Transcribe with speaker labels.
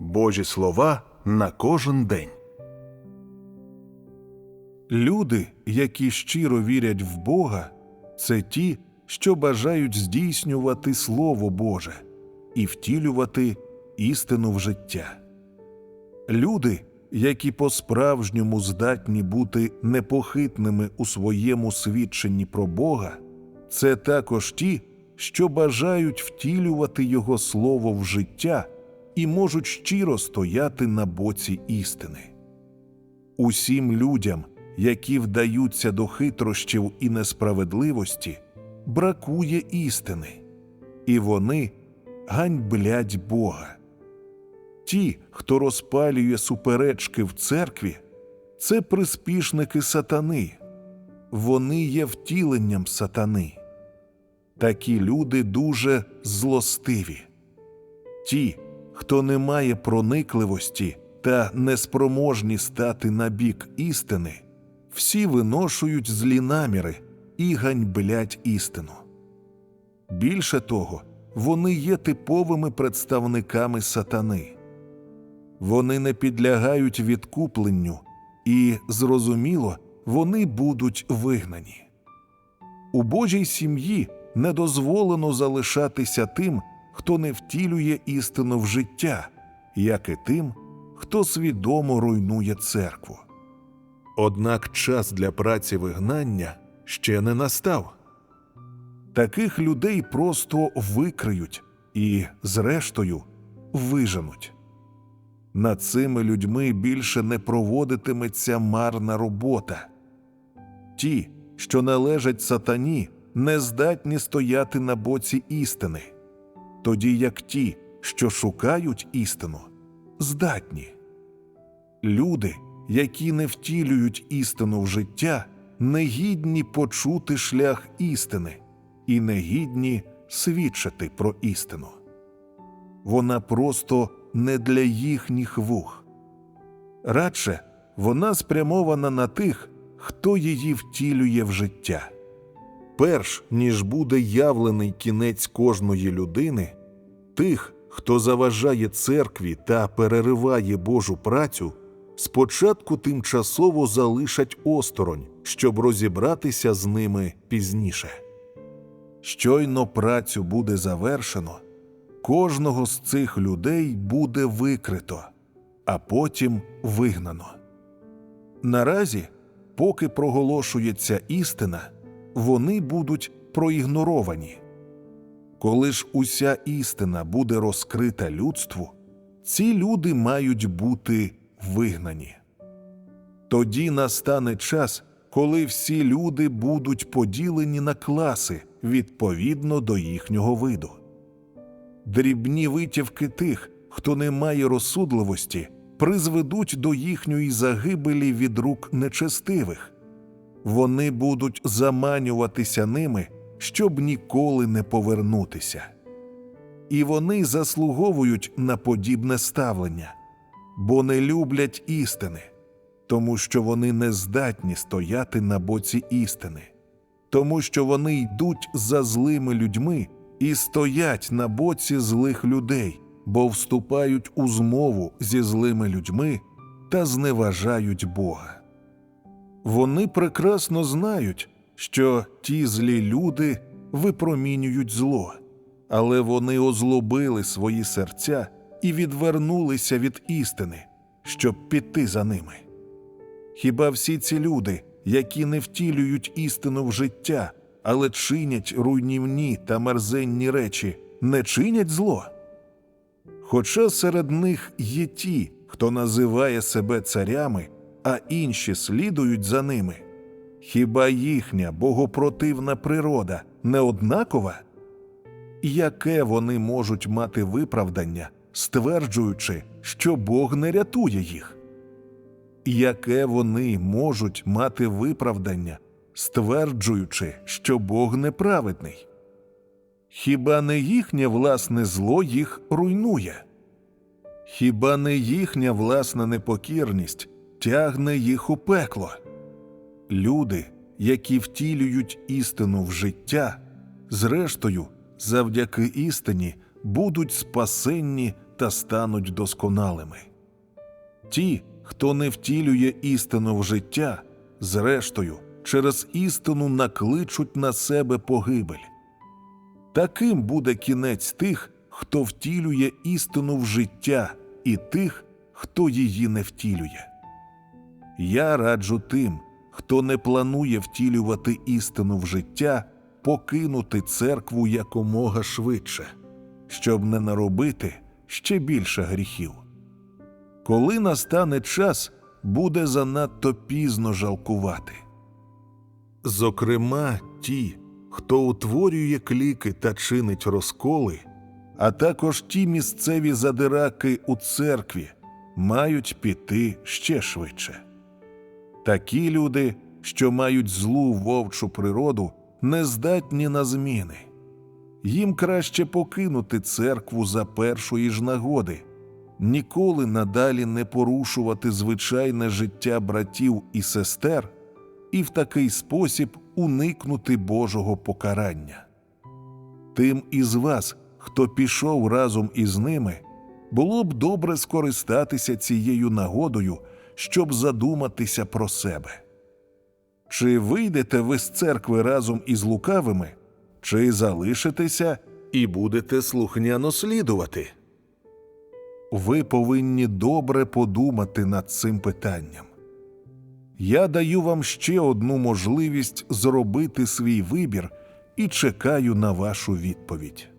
Speaker 1: Божі слова на кожен день. Люди, які щиро вірять в Бога, це ті, що бажають здійснювати Слово Боже і втілювати істину в життя. Люди, які по-справжньому здатні бути непохитними у своєму свідченні про Бога, це також ті, що бажають втілювати Його Слово в життя і можуть щиро стояти на боці істини. Усім людям, які вдаються до хитрощів і несправедливості, бракує істини, і вони ганьблять Бога. Ті, хто розпалює суперечки в церкві, це приспішники сатани, вони є втіленням сатани. Такі люди дуже злостиві. Ті, хто не має проникливості та неспроможні стати на бік істини, всі виношують злі наміри і ганьблять істину. Більше того, вони є типовими представниками сатани. Вони не підлягають відкупленню, і, зрозуміло, вони будуть вигнані. У Божій сім'ї не дозволено залишатися тим, хто не втілює істину в життя, як і тим, хто свідомо руйнує церкву. Однак час для праці вигнання ще не настав. Таких людей просто викриють і, зрештою, виженуть. Над цими людьми більше не проводитиметься марна робота. Ті, що належать сатані, не здатні стояти на боці істини, тоді як ті, що шукають істину, здатні. Люди, які не втілюють істину в життя, не гідні почути шлях істини і не гідні свідчити про істину. Вона просто не для їхніх вух. Радше вона спрямована на тих, хто її втілює в життя. Перш ніж буде явлений кінець кожної людини, тих, хто заважає церкві та перериває Божу працю, спочатку тимчасово залишать осторонь, щоб розібратися з ними пізніше. Щойно працю буде завершено, кожного з цих людей буде викрито, а потім вигнано. Наразі, поки проголошується істина, вони будуть проігноровані. Коли ж уся істина буде розкрита людству, ці люди мають бути вигнані. Тоді настане час, коли всі люди будуть поділені на класи відповідно до їхнього виду. Дрібні витівки тих, хто не має розсудливості, призведуть до їхньої загибелі від рук нечестивих. Вони будуть заманюватися ними, щоб ніколи не повернутися. І вони заслуговують на подібне ставлення, бо не люблять істини, тому що вони не здатні стояти на боці істини, тому що вони йдуть за злими людьми і стоять на боці злих людей, бо вступають у змову зі злими людьми та зневажають Бога. Вони прекрасно знають, що ті злі люди випромінюють зло, але вони озлобили свої серця і відвернулися від істини, щоб піти за ними. Хіба всі ці люди, які не втілюють істину в життя, але чинять руйнівні та мерзенні речі, не чинять зло? Хоча серед них є ті, хто називає себе царями, а інші слідують за ними. Хіба їхня богопротивна природа не однакова? Яке вони можуть мати виправдання, стверджуючи, що Бог не рятує їх? Яке вони можуть мати виправдання, стверджуючи, що Бог неправедний? Хіба не їхнє власне зло їх руйнує? Хіба не їхня власна непокірність тягне їх у пекло? Люди, які втілюють істину в життя, зрештою, завдяки істині, будуть спасенні та стануть досконалими. Ті, хто не втілює істину в життя, зрештою, через істину накличуть на себе погибель. Таким буде кінець тих, хто втілює істину в життя, і тих, хто її не втілює. Я раджу тим, хто не планує втілювати істину в життя, покинути церкву якомога швидше, щоб не наробити ще більше гріхів. Коли настане час, буде занадто пізно жалкувати. Зокрема, ті, хто утворює кліки та чинить розколи, а також ті місцеві задираки у церкві мають піти ще швидше. Такі люди, що мають злу вовчу природу, не здатні на зміни. Їм краще покинути церкву за першої ж нагоди, ніколи надалі не порушувати звичайне життя братів і сестер і в такий спосіб уникнути Божого покарання. Тим із вас, хто пішов разом із ними, було б добре скористатися цією нагодою, щоб задуматися про себе. Чи вийдете ви з церкви разом із лукавими, чи залишитеся і будете слухняно слідувати? Ви повинні добре подумати над цим питанням. Я даю вам ще одну можливість зробити свій вибір і чекаю на вашу відповідь.